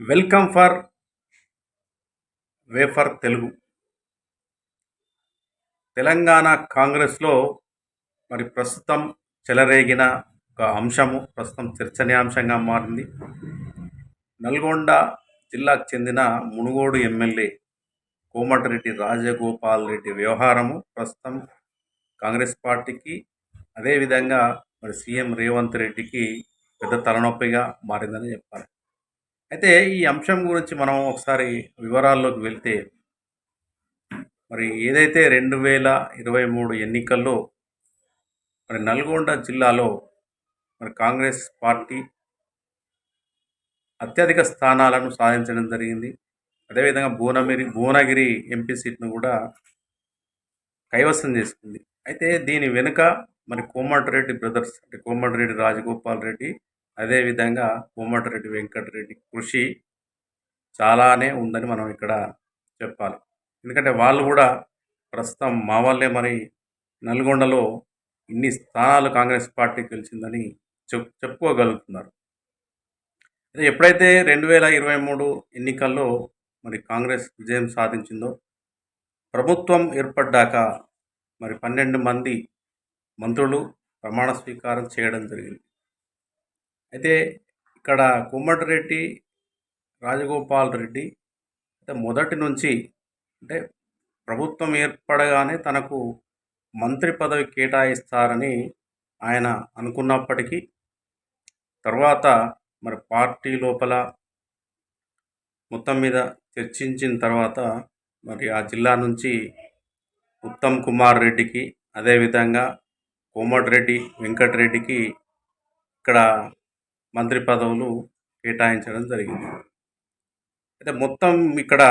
Welcome for wafer Telugu. Telangana కాంగ్రెస్లో మరి ప్రస్తుతం చెలరేగిన ఒక అంశము ప్రస్తుతం చర్చనీయాంశంగా మారింది. నల్గొండ జిల్లాకు చెందిన మునుగోడు ఎమ్మెల్యే కోమటిరెడ్డి రాజగోపాల్ రెడ్డి వ్యవహారము ప్రస్తుతం కాంగ్రెస్ పార్టీకి అదేవిధంగా మరి సీఎం రేవంత్ రెడ్డికి పెద్ద తలనొప్పిగా మారిందని చెప్పాలి. అయితే ఈ అంశం గురించి మనం ఒకసారి వివరాల్లోకి వెళ్తే మరి ఏదైతే రెండు వేల ఇరవై మూడు ఎన్నికల్లో మరి నల్గొండ జిల్లాలో మరి కాంగ్రెస్ పార్టీ అత్యధిక స్థానాలను సాధించడం జరిగింది. అదేవిధంగా భువనగిరి భువనగిరి ఎంపీ సీట్ను కూడా కైవసం చేసుకుంది. అయితే దీని వెనుక మరి కోమటిరెడ్డి బ్రదర్స్ అంటే కోమటిరెడ్డి రాజగోపాల్ రెడ్డి అదేవిధంగా కోమటిరెడ్డి వెంకటరెడ్డి కృషి చాలానే ఉందని మనం ఇక్కడ చెప్పాలి. ఎందుకంటే వాళ్ళు కూడా ప్రస్తుతం మా వాళ్ళే మరి నల్గొండలో ఇన్ని స్థానాలు కాంగ్రెస్ పార్టీ గెలిచిందని చెప్ చెప్పుకోగలుగుతున్నారు. ఎప్పుడైతే రెండు వేల ఇరవై మూడు ఎన్నికల్లో మరి కాంగ్రెస్ విజయం సాధించిందో ప్రభుత్వం ఏర్పడ్డాక మరి పన్నెండు మంది మంత్రులు ప్రమాణ స్వీకారం చేయడం జరిగింది. అయితే ఇక్కడ కోమటిరెడ్డి రాజగోపాల్ రెడ్డి అయితే మొదటి నుంచి అంటే ప్రభుత్వం ఏర్పడగానే తనకు మంత్రి పదవి కేటాయిస్తారని ఆయన అనుకున్నప్పటికీ తర్వాత మరి పార్టీ లోపల మొత్తం మీద చర్చించిన తర్వాత మరి ఆ జిల్లా నుంచి ఉత్తమ్ కుమార్ రెడ్డికి అదేవిధంగా కోమటిరెడ్డి వెంకటరెడ్డికి ఇక్కడ మంత్రి పదవులు కేటాయించడం జరిగింది. అయితే మొత్తం ఇక్కడ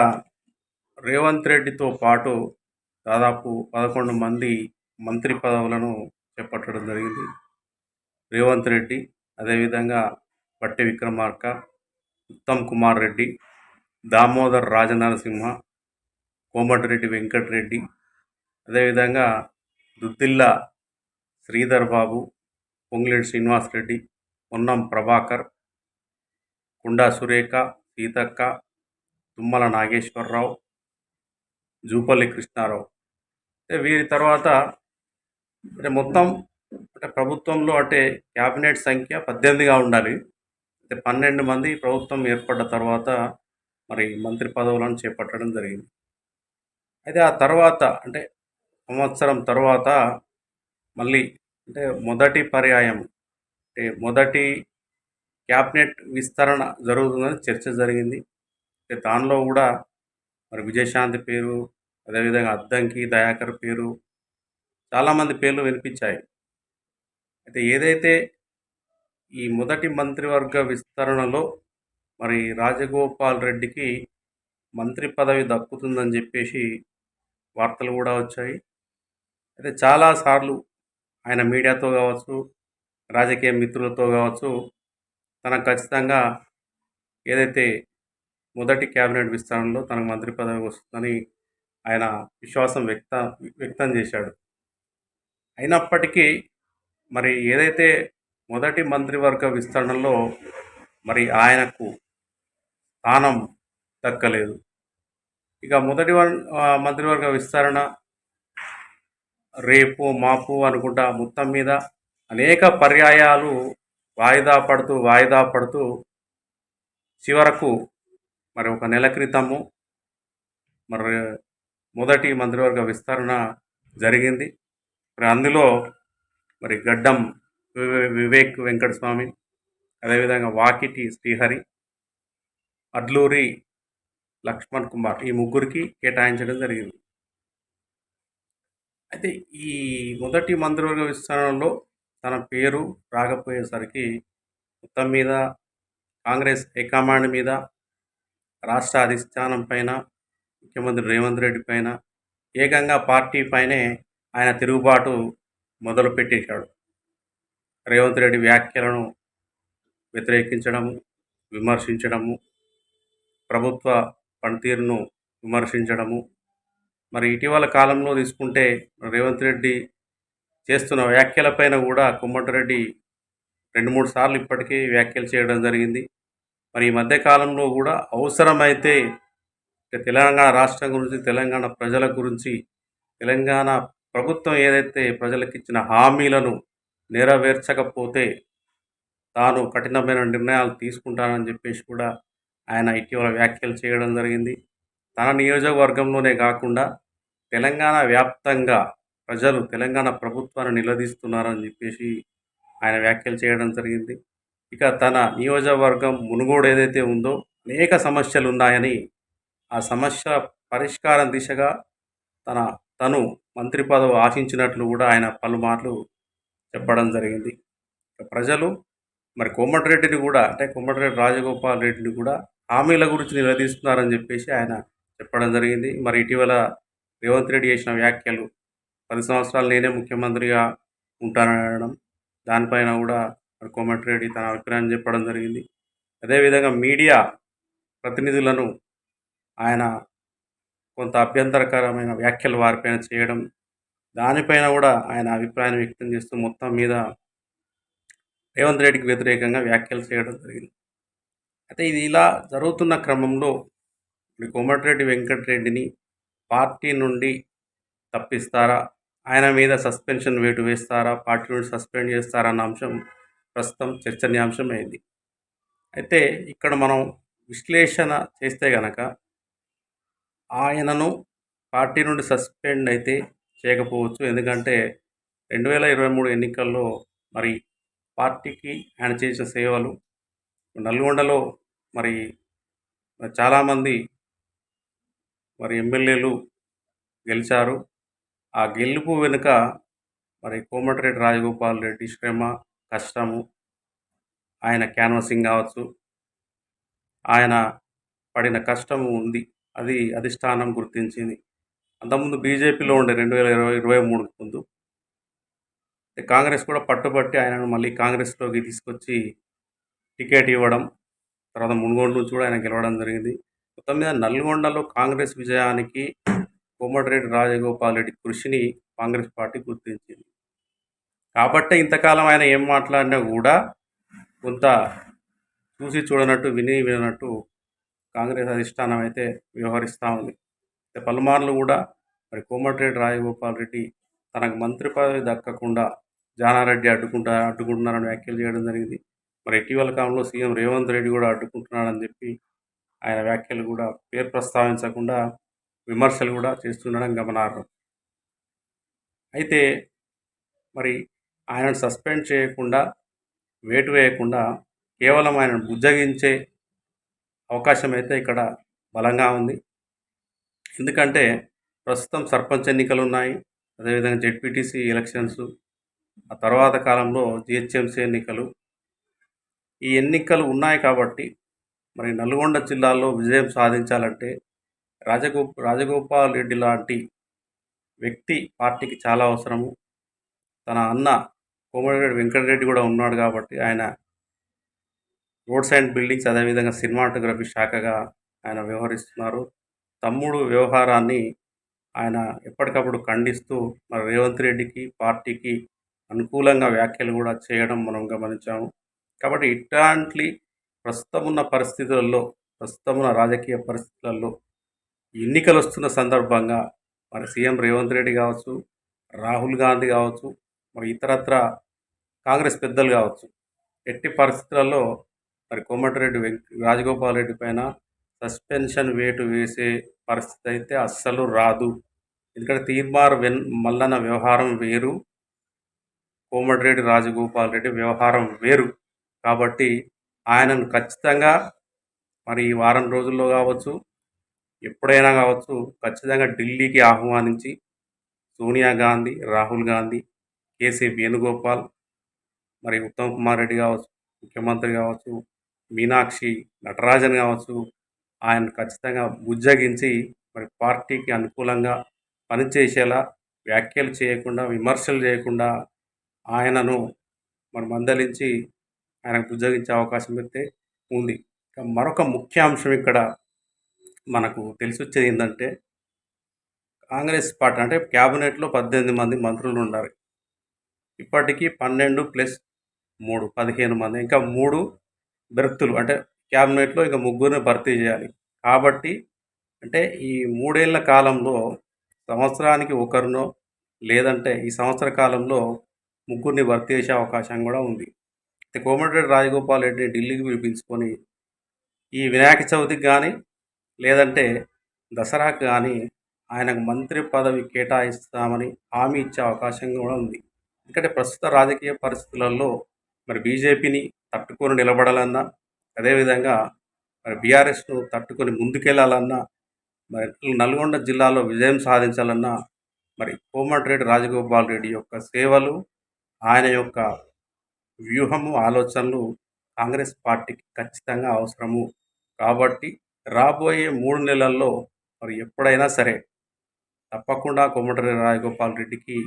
రేవంత్ రెడ్డితో పాటు దాదాపు పదకొండు మంది మంత్రి పదవులను చేపట్టడం జరిగింది. రేవంత్ రెడ్డి అదేవిధంగా పట్టి విక్రమార్క ఉత్తమ్ కుమార్ రెడ్డి దామోదర్ రాజనరసింహ కోమటిరెడ్డి వెంకటరెడ్డి అదేవిధంగా దుద్దిల్ల శ్రీధర్ బాబు పొంగిలేటి శ్రీనివాస్ రెడ్డి పొన్నం ప్రభాకర్ కుండా సురేఖ సీతక్క తుమ్మల నాగేశ్వరరావు జూపల్లి కృష్ణారావు. వీరి తర్వాత అంటే మొత్తం అంటే ప్రభుత్వంలో అంటే క్యాబినెట్ సంఖ్య పద్దెనిమిదిగా ఉండాలి. అంటే పన్నెండు మంది ప్రభుత్వం ఏర్పడ్డ తర్వాత మరి మంత్రి పదవులను చేపట్టడం జరిగింది. అయితే ఆ తర్వాత అంటే సంవత్సరం తర్వాత మళ్ళీ అంటే మొదటి పర్యాయం మొదటి క్యాబినెట్ విస్తరణ జరుగుతుందని చర్చ జరిగింది. అంటే దానిలో కూడా మరి విజయశాంతి పేరు అదేవిధంగా అద్దంకి దయాకర్ పేరు చాలామంది పేర్లు వినిపించాయి. అయితే ఏదైతే ఈ మొదటి మంత్రివర్గ విస్తరణలో మరి రాజగోపాల్ రెడ్డికి మంత్రి పదవి దక్కుతుందని చెప్పేసి వార్తలు కూడా వచ్చాయి. అయితే చాలాసార్లు ఆయన మీడియాతో కావచ్చు రాజకీయ మిత్రులతో కావచ్చు తనకు ఖచ్చితంగా ఏదైతే మొదటి క్యాబినెట్ విస్తరణలో తనకు మంత్రి పదవి వస్తుందని ఆయన విశ్వాసం వ్యక్త వ్యక్తం చేశాడు. అయినప్పటికీ మరి ఏదైతే మొదటి మంత్రివర్గ విస్తరణలో మరి ఆయనకు స్థానం దక్కలేదు ఇక మొదటి వన్- మంత్రివర్గ విస్తరణ రేపు మాపు అనుకుంటా మొత్తం మీద అనేక పర్యాయాలు వాయిదా పడుతూ వాయిదా పడుతూ చివరకు మరి ఒక నెల క్రితము మరి మొదటి మంత్రివర్గ విస్తరణ జరిగింది. మరి అందులో మరి గడ్డం వివే- వివేక్ వెంకటస్వామి అదేవిధంగా వాకిటి శ్రీహరి అడ్లూరి లక్ష్మణ్ కుమార్ ఈ ముగ్గురికి కేటాయించడం జరిగింది. అయితే ఈ మొదటి మంత్రివర్గ విస్తరణలో తన పేరు రాకపోయేసరికి మొత్తం మీద కాంగ్రెస్ హైకమాండ్ మీద రాష్ట్ర అధిష్టానం పైన ముఖ్యమంత్రి రేవంత్ రెడ్డి పైన ఏకంగా పార్టీ పైనే ఆయన తిరుగుబాటు మొదలుపెట్టేశాడు రేవంత్ రెడ్డి వ్యాఖ్యలను వ్యతిరేకించడము విమర్శించడము ప్రభుత్వ పనితీరును విమర్శించడము. మరి ఇటీవల కాలంలో తీసుకుంటే రేవంత్ రెడ్డి చేస్తున్న వ్యాఖ్యలపైన కూడా కుమ్మటిరెడ్డి రెండు మూడు సార్లు ఇప్పటికీ వ్యాఖ్యలు చేయడం జరిగింది. మరి ఈ మధ్యకాలంలో కూడా అవసరమైతే తెలంగాణ రాష్ట్రం గురించి తెలంగాణ ప్రజల గురించి తెలంగాణ ప్రభుత్వం ఏదైతే ప్రజలకు ఇచ్చిన హామీలను నెరవేర్చకపోతే తాను కఠినమైన నిర్ణయాలు తీసుకుంటానని చెప్పేసి కూడా ఆయన ఇటీవల వ్యాఖ్యలు చేయడం జరిగింది. తన నియోజకవర్గంలోనే కాకుండా తెలంగాణ వ్యాప్తంగా ప్రజలు తెలంగాణ ప్రభుత్వాన్ని నిలదీస్తున్నారని చెప్పేసి ఆయన వ్యాఖ్యలు చేయడం జరిగింది. ఇక తన నియోజకవర్గం మునుగోడు ఏదైతే ఉందో అనేక సమస్యలు ఉన్నాయని ఆ సమస్య పరిష్కారం దిశగా తన తను మంత్రి పదవి ఆశించినట్లు కూడా ఆయన పలుమార్లు చెప్పడం జరిగింది. ప్రజలు మరి కోమటిరెడ్డిని కూడా అంటే కోమటిరెడ్డి రాజగోపాల్ రెడ్డిని కూడా హామీల గురించి నిలదీస్తున్నారని చెప్పేసి ఆయన చెప్పడం జరిగింది. మరి ఇటీవల రేవంత్ రెడ్డి చేసిన వ్యాఖ్యలు పది సంవత్సరాలు నేనే ముఖ్యమంత్రిగా ఉంటానడం దానిపైన కూడా కోమటి కోమటిరెడ్డి తన అభిప్రాయం చెప్పడం జరిగింది. అదేవిధంగా మీడియా ప్రతినిధులను ఆయన కొంత అభ్యంతరకరమైన వ్యాఖ్యలు వారిపైన చేయడం దానిపైన కూడా ఆయన అభిప్రాయం వ్యక్తం చేస్తూ మొత్తం మీద రేవంత్ రెడ్డికి వ్యతిరేకంగా వ్యాఖ్యలు చేయడం జరిగింది. అయితే ఇది ఇలా జరుగుతున్న క్రమంలో కోమటిరెడ్డి వెంకటరెడ్డిని పార్టీ నుండి తప్పిస్తారా? ఆయన మీద సస్పెన్షన్ వేటు వేస్తారా? పార్టీ నుండి సస్పెండ్ చేస్తారా? అన్న అంశం ప్రస్తుతం చర్చనీయాంశం అయింది అయితే ఇక్కడ మనం విశ్లేషణ చేస్తే గనక ఆయనను పార్టీ నుండి సస్పెండ్ అయితే చేయకపోవచ్చు. ఎందుకంటే రెండు వేల ఇరవై మూడు ఎన్నికల్లో మరి పార్టీకి ఆయన చేసిన సేవలు నల్గొండలో మరి చాలామంది మరి ఎమ్మెల్యేలు గెలిచారు. ఆ గెలుపు వెనుక మరి కోమటిరెడ్డి రాజగోపాల్ రెడ్డి శ్రమ కష్టము. ఆయన క్యాన్వసింగ్ కావచ్చు. ఆయన పడిన కష్టము ఉంది. అది అధిష్టానం గుర్తించింది. అంతకుముందు బీజేపీలో ఉండే రెండు వేల ఇరవై ఇరవై మూడుకు ముందు. కాంగ్రెస్ కూడా పట్టుబట్టి ఆయనను మళ్ళీ కాంగ్రెస్లోకి తీసుకొచ్చి టికెట్ ఇవ్వడం తర్వాత మునుగోడు నుంచి కూడా ఆయన గెలవడం జరిగింది. మొత్తం మీద నల్గొండలో కాంగ్రెస్ విజయానికి కోమటిరెడ్డి రాజగోపాల్ రెడ్డి కృషిని కాంగ్రెస్ పార్టీ గుర్తించింది. కాబట్టే ఇంతకాలం ఆయన ఏం మాట్లాడినా కూడా కొంత చూసి చూడనట్టు విని వినట్టు కాంగ్రెస్ అధిష్టానం అయితే వ్యవహరిస్తూ ఉంది. అయితే పలుమార్లు కూడా మరి కోమటిరెడ్డి రాజగోపాల్ రెడ్డి తనకు మంత్రి పదవి దక్కకుండా జానారెడ్డి అడ్డుకుంటా అడ్డుకుంటున్నారని వ్యాఖ్యలు చేయడం జరిగింది. మరి ఇటీవల కాలంలో సీఎం రేవంత్ రెడ్డి కూడా అడ్డుకుంటున్నాడని చెప్పి ఆయన వ్యాఖ్యలు కూడా పేరు ప్రస్తావించకుండా విమర్శలు కూడా చేస్తుండడం గమనార్హం. అయితే మరి ఆయనను సస్పెండ్ చేయకుండా వేటు వేయకుండా కేవలం ఆయనను బుజ్జగించే అవకాశం అయితే ఇక్కడ బలంగా ఉంది. ఎందుకంటే ప్రస్తుతం సర్పంచ్ ఎన్నికలు ఉన్నాయి. అదేవిధంగా జెడ్పీటీసీ ఎలక్షన్స్ ఆ తర్వాత కాలంలో జిహెచ్ఎంసీ ఎన్నికలు. ఈ ఎన్నికలు ఉన్నాయి కాబట్టి మరి నల్గొండ జిల్లాలో విజయం సాధించాలంటే రాజగో రాజగోపాల్ రెడ్డి లాంటి వ్యక్తి పార్టీకి చాలా అవసరము. తన అన్న కోమటిరెడ్డి వెంకటరెడ్డి కూడా ఉన్నాడు కాబట్టి ఆయన రోడ్స్ అండ్ బిల్డింగ్స్ అదేవిధంగా సినిమాటోగ్రఫీ శాఖగా ఆయన వ్యవహరిస్తున్నారు. తమ్ముడు వ్యవహారాన్ని ఆయన ఎప్పటికప్పుడు ఖండిస్తూ మరి రేవంత్ రెడ్డికి పార్టీకి అనుకూలంగా వ్యాఖ్యలు కూడా చేయడం మనం గమనించాము. కాబట్టి ఇట్లాంటి ప్రస్తుతం ఉన్న పరిస్థితులలో ప్రస్తుతం ఉన్న రాజకీయ పరిస్థితులలో ఎన్నికలు వస్తున్న సందర్భంగా మరి సీఎం రేవంత్ రెడ్డి కావచ్చు రాహుల్ గాంధీ కావచ్చు మరి ఇతరత్ర కాంగ్రెస్ పెద్దలు కావచ్చు ఎట్టి పరిస్థితులలో మరి కోమటిరెడ్డి వెంక రాజగోపాల్ రెడ్డి పైన సస్పెన్షన్ వేటు వేసే పరిస్థితి అయితే అస్సలు రాదు. ఎందుకంటే తీర్మార్ వెన్ మల్లన వ్యవహారం వేరు కోమటిరెడ్డి రాజగోపాల్ రెడ్డి వ్యవహారం వేరు. కాబట్టి ఆయనను ఖచ్చితంగా మరి ఈ వారం రోజుల్లో కావచ్చు ఎప్పుడైనా కావచ్చు ఖచ్చితంగా ఢిల్లీకి ఆహ్వానించి సోనియా గాంధీ రాహుల్ గాంధీ కేసీ వేణుగోపాల్ మరి ఉత్తమ్ కుమార్ రెడ్డి కావచ్చు ముఖ్యమంత్రి కావచ్చు మీనాక్షి నటరాజన్ కావచ్చు ఆయన ఖచ్చితంగా బుజ్జగించి మరి పార్టీకి అనుకూలంగా పనిచేసేలా వ్యాఖ్యలు చేయకుండా విమర్శలు చేయకుండా ఆయనను మరి మందలించి ఆయనకు బుజ్జగించే అవకాశం అయితే ఉంది. మరొక ముఖ్య అంశం ఇక్కడ మనకు తెలిసి వచ్చేది ఏంటంటే కాంగ్రెస్ పార్టీ అంటే క్యాబినెట్లో పద్దెనిమిది మంది మంత్రులు ఉన్నారు ఇప్పటికీ పన్నెండు ప్లస్ మూడు పదిహేను మంది ఇంకా మూడు బెర్తులు అంటే క్యాబినెట్లో ఇంకా ముగ్గురిని భర్తీ చేయాలి. కాబట్టి అంటే ఈ మూడేళ్ళ కాలంలో సంవత్సరానికి ఒకరినో లేదంటే ఈ సంవత్సర కాలంలో ముగ్గురిని భర్తీ చేసే అవకాశం కూడా ఉంది. అయితే కోమటిరెడ్డి రాజగోపాల్ రెడ్డిని ఢిల్లీకి పిలిపించుకొని ఈ వినాయక చవితికి కానీ లేదంటే దసరాకు కానీ ఆయనకు మంత్రి పదవి కేటాయిస్తామని హామీ ఇచ్చే అవకాశం కూడా ఉంది. ఎందుకంటే ప్రస్తుత రాజకీయ పరిస్థితులలో మరి బీజేపీని తట్టుకొని నిలబడాలన్నా అదేవిధంగా మరి బీఆర్ఎస్ను తట్టుకొని ముందుకెళ్ళాలన్నా మరి నల్గొండ జిల్లాలో విజయం సాధించాలన్నా మరి కోమటిరెడ్డి రాజగోపాల్ రెడ్డి యొక్క సేవలు ఆయన యొక్క వ్యూహము ఆలోచనలు కాంగ్రెస్ పార్టీకి ఖచ్చితంగా అవసరము. కాబట్టి రాబోయే మూడు నెలల్లో మరి ఎప్పుడైనా సరే తప్పకుండా కోమటిరెడ్డి రాజగోపాల్ రెడ్డికి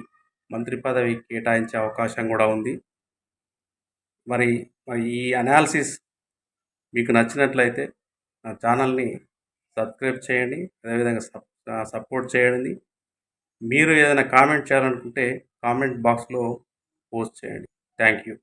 మంత్రి పదవి కేటాయించే అవకాశం కూడా ఉంది. మరి మరి ఈ అనాలిసిస్ మీకు నచ్చినట్లయితే నా ఛానల్ని సబ్స్క్రైబ్ చేయండి అదేవిధంగా సప్ సపోర్ట్ చేయండి. మీరు ఏదైనా కామెంట్ చేయాలనుకుంటే కామెంట్ బాక్స్లో పోస్ట్ చేయండి. Thank you